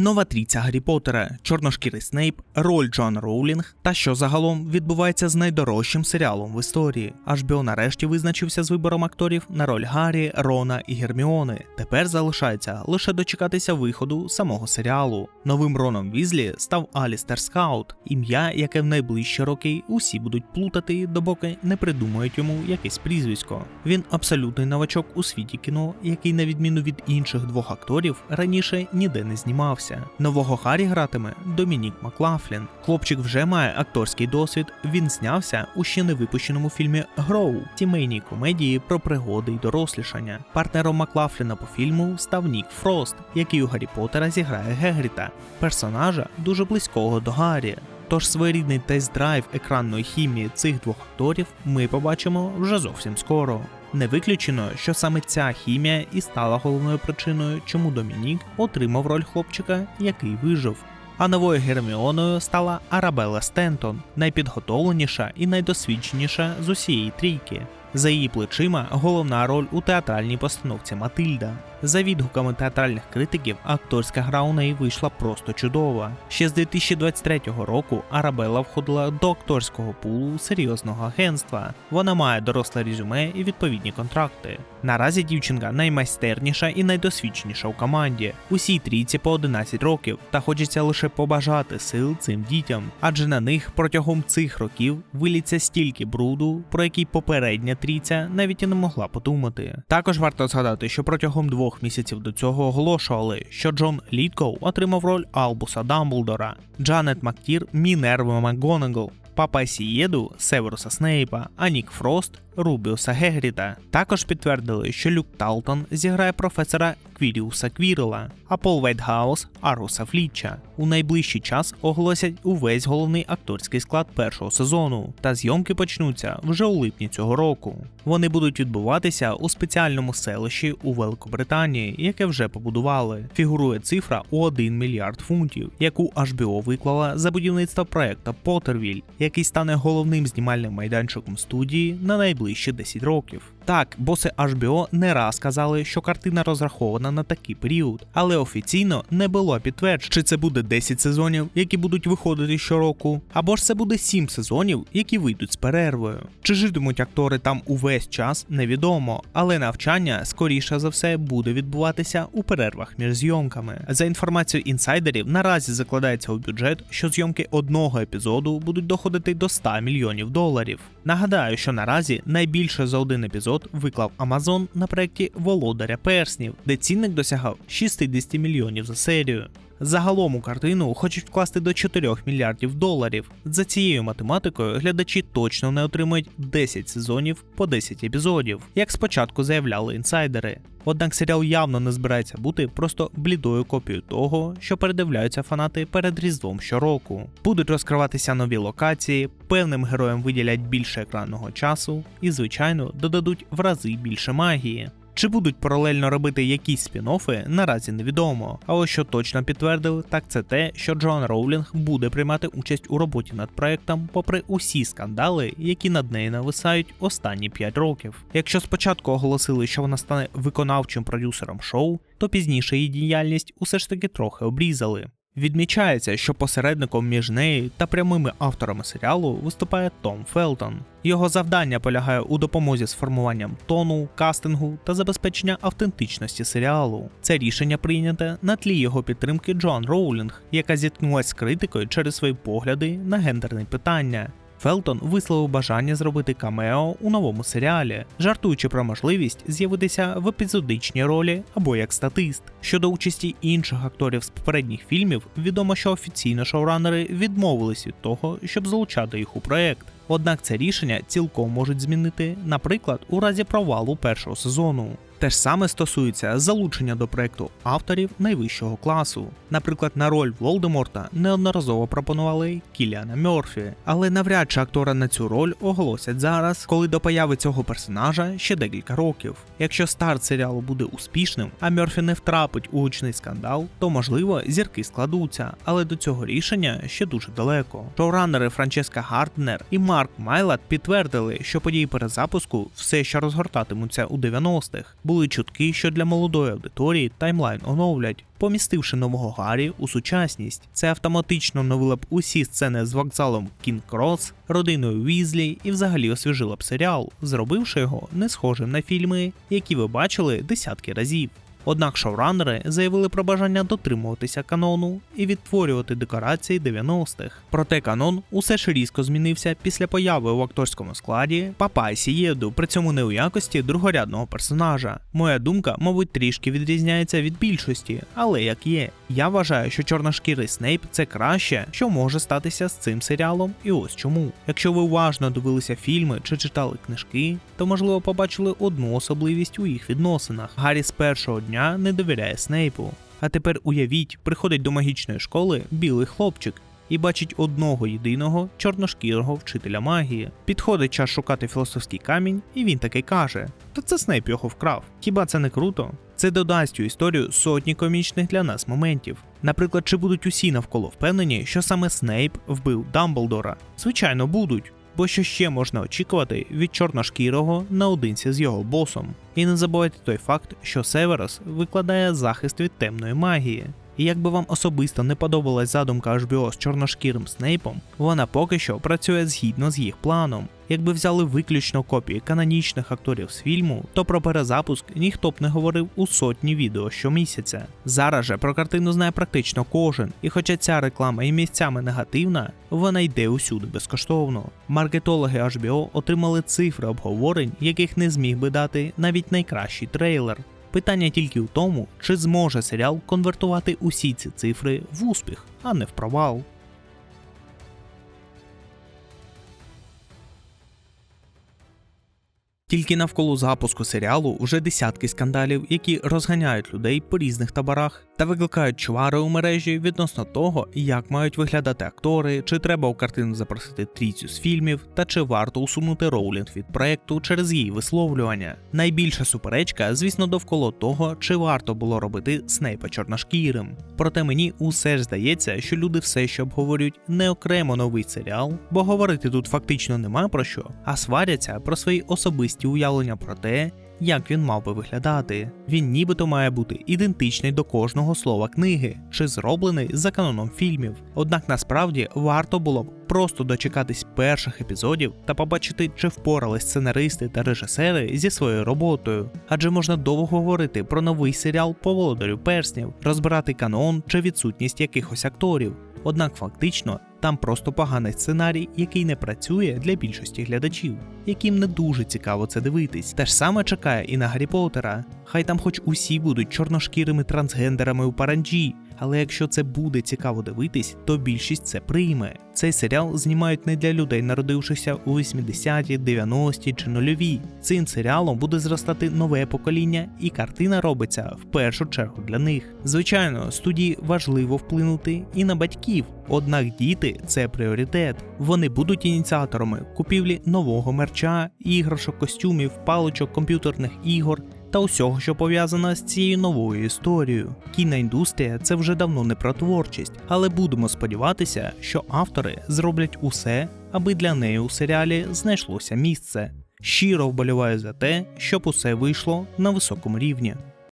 Нова трійця Гаррі Поттера, чорношкірий Снейп, роль Джон Роулінг та що загалом відбувається з найдорожчим серіалом в історії. HBO нарешті визначився з вибором акторів на роль Гаррі, Рона і Герміони. Тепер залишається лише дочекатися виходу самого серіалу. Новим Роном Візлі став Алістер Скаут, ім'я, яке в найближчі роки усі будуть плутати, допоки не придумають йому якесь прізвисько. Він абсолютний новачок у світі кіно, який, на відміну від інших двох акторів, раніше ніде не знімався. Нового Харі гратиме Домінік Маклафлін. Хлопчик вже має акторський досвід. Він знявся у ще не випущеному фільмі Гроу, сімейній комедії про пригоди й дорослішання. Партнером Маклафліна по фільму став Нік Фрост, який у Гаррі Поттера зіграє Гегріта, персонажа дуже близького до Гаррі. Тож своєрідний тест-драйв екранної хімії цих двох акторів ми побачимо вже зовсім скоро. Не виключено, що саме ця хімія і стала головною причиною, чому Домінік отримав роль хлопчика, який вижив. А новою Герміоною стала Арабелла Стентон, найпідготовленіша і найдосвідченіша з усієї трійки. За її плечима головна роль у театральній постановці Матильда. За відгуками театральних критиків, акторська гра у неї вийшла просто чудова. Ще з 2023 року Арабелла входила до акторського пулу серйозного агентства. Вона має доросле резюме і відповідні контракти. Наразі дівчинка наймайстерніша і найдосвідченіша у команді. Усій трійці по 11 років, та хочеться лише побажати сил цим дітям, адже на них протягом цих років виліться стільки бруду, про який попередня трійця навіть і не могла подумати. Також варто згадати, що протягом двох місяців до цього оголошували, що Джон Літкоу отримав роль Албуса Дамблдора, Джанет Мактір Мінерва МакГонагал, Папа Сієду Северуса Снейпа, а Нік Фрост Рубіуса Гегріта. Також підтвердили, що Люк Талтон зіграє професора Квіріуса Квірела, а Пол Вейтгаус Аруса Флітча. У найближчий час оголосять увесь головний акторський склад першого сезону, та зйомки почнуться вже у липні цього року. Вони будуть відбуватися у спеціальному селищі у Великобританії, яке вже побудували. Фігурує цифра у 1 мільярд фунтів, яку HBO виклала за будівництво проекту Поттервіль, який стане головним знімальним майданчиком студії на найближчі 10 років. Так, боси HBO не раз казали, що картина розрахована на такий період, але офіційно не було підтверджено, чи це буде 10 сезонів, які будуть виходити щороку, або ж це буде 7 сезонів, які вийдуть з перервою. Чи житимуть актори там увесь час, невідомо, але навчання скоріше за все буде відбуватися у перервах між зйомками. За інформацією інсайдерів, наразі закладається у бюджет, що зйомки одного епізоду будуть доходити до 100 мільйонів доларів. Нагадаю, що наразі найбільше за один епізод виклав Amazon на проєкті Володаря Перснів, де цінник досягав 60 мільйонів за серію. Загалом у картину хочуть вкласти до 4 мільярдів доларів. За цією математикою глядачі точно не отримують 10 сезонів по 10 епізодів, як спочатку заявляли інсайдери. Однак серіал явно не збирається бути просто блідою копією того, що передивляються фанати перед різдвом щороку. Будуть розкриватися нові локації, певним героям виділять більше екранного часу і, звичайно, додадуть в рази більше магії. Чи будуть паралельно робити якісь спін-оффи, наразі невідомо. А ось що точно підтвердили, так це те, що Джоан Роулінг буде приймати участь у роботі над проектом, попри усі скандали, які над нею нависають останні 5 років. Якщо спочатку оголосили, що вона стане виконавчим продюсером шоу, то пізніше її діяльність усе ж таки трохи обрізали. Відмічається, що посередником між нею та прямими авторами серіалу виступає Том Фелтон. Його завдання полягає у допомозі з формуванням тону, кастингу та забезпечення автентичності серіалу. Це рішення прийняте на тлі його підтримки Джоан Роулінг, яка зіткнулася з критикою через свої погляди на гендерне питання. Фелтон висловив бажання зробити камео у новому серіалі, жартуючи про можливість з'явитися в епізодичній ролі або як статист. Щодо участі інших акторів з попередніх фільмів, відомо, що офіційно шоуранери відмовились від того, щоб залучати їх у проект. Однак це рішення цілком можуть змінити, наприклад, у разі провалу першого сезону. Те ж саме стосується залучення до проекту авторів найвищого класу. Наприклад, на роль Волдеморта неодноразово пропонували Кіліана Мьорфі, але навряд чи актора на цю роль оголосять зараз, коли до появи цього персонажа ще декілька років. Якщо старт серіалу буде успішним, а Мьорфі не втрапить у гучний скандал, то можливо зірки складуться, але до цього рішення ще дуже далеко. Шоураннери Франческа Гартнер і Марк Майлат підтвердили, що події перезапуску все ще розгортатимуться у 90-х. Були чутки, що для молодої аудиторії таймлайн оновлять, помістивши нового Гаррі у сучасність. Це автоматично новило б усі сцени з вокзалом Кінг Кросс, родиною Візлі і взагалі освіжило б серіал, зробивши його не схожим на фільми, які ви бачили десятки разів. Однак шоураннери заявили про бажання дотримуватися канону і відтворювати декорації 90-х. Проте канон усе ж різко змінився після появи у акторському складі Папай Сієду, при цьому не у якості другорядного персонажа. Моя думка, мабуть, трішки відрізняється від більшості, але як є. Я вважаю, що чорношкірий Снейп це краще, що може статися з цим серіалом, і ось чому. Якщо ви уважно дивилися фільми чи читали книжки, то можливо побачили одну особливість у їх відносинах. Гаррі з першого дня не довіряє Снейпу. А тепер уявіть, приходить до магічної школи білий хлопчик. І бачить одного єдиного чорношкірого вчителя магії. Підходить час шукати філософський камінь, і він таки каже: Та це Снейп його вкрав. Хіба це не круто? Це додасть у історію сотні комічних для нас моментів. Наприклад, чи будуть усі навколо впевнені, що саме Снейп вбив Дамблдора? Звичайно, будуть. Бо що ще можна очікувати від чорношкірого наодинці з його босом? І не забувайте той факт, що Северос викладає захист від темної магії. І якби вам особисто не подобалась задумка HBO з чорношкірим Снейпом, вона поки що працює згідно з їх планом. Якби взяли виключно копії канонічних акторів з фільму, то про перезапуск ніхто б не говорив у сотні відео щомісяця. Зараз же про картину знає практично кожен, і хоча ця реклама і місцями негативна, вона йде усюди безкоштовно. Маркетологи HBO отримали цифри обговорень, яких не зміг би дати навіть найкращий трейлер. Питання тільки в тому, чи зможе серіал конвертувати усі ці цифри в успіх, а не в провал. Тільки навколо запуску серіалу вже десятки скандалів, які розганяють людей по різних таборах та викликають чвари у мережі відносно того, як мають виглядати актори, чи треба у картину запросити трійцю з фільмів, та чи варто усунути роулінг від проекту через її висловлювання. Найбільша суперечка, звісно, довкола того, чи варто було робити Снейпа чорношкірим. Проте мені усе ж здається, що люди все ще обговорюють не окремо новий серіал, бо говорити тут фактично нема про що, а сваряться про свої особисті уявлення про те, як він мав би виглядати. Він нібито має бути ідентичний до кожного слова книги, чи зроблений за каноном фільмів. Однак насправді варто було б просто дочекатись перших епізодів та побачити, чи впорались сценаристи та режисери зі своєю роботою. Адже можна довго говорити про новий серіал по володарю перснів, розбирати канон чи відсутність якихось акторів. Однак фактично там просто поганий сценарій, який не працює для більшості глядачів, яким не дуже цікаво це дивитись. Те ж саме чекає і на Гаррі Поттера. Хай там хоч усі будуть чорношкірими трансгендерами у паранджі, але якщо це буде цікаво дивитись, то більшість це прийме. Цей серіал знімають не для людей, народившихся у 80-ті, 90-ті чи нульові. Цим серіалом буде зростати нове покоління, і картина робиться в першу чергу для них. Звичайно, студії важливо вплинути і на батьків, однак діти це пріоритет. Вони будуть ініціаторами купівлі нового мерча, іграшок, костюмів, паличок, комп'ютерних ігор та усього, що пов'язано з цією новою історією. Кіноіндустрія це вже давно не про творчість, але будемо сподіватися, що автори зроблять усе, аби для неї у серіалі знайшлося місце. Щиро вболіваю за те, щоб усе вийшло на високому рівні.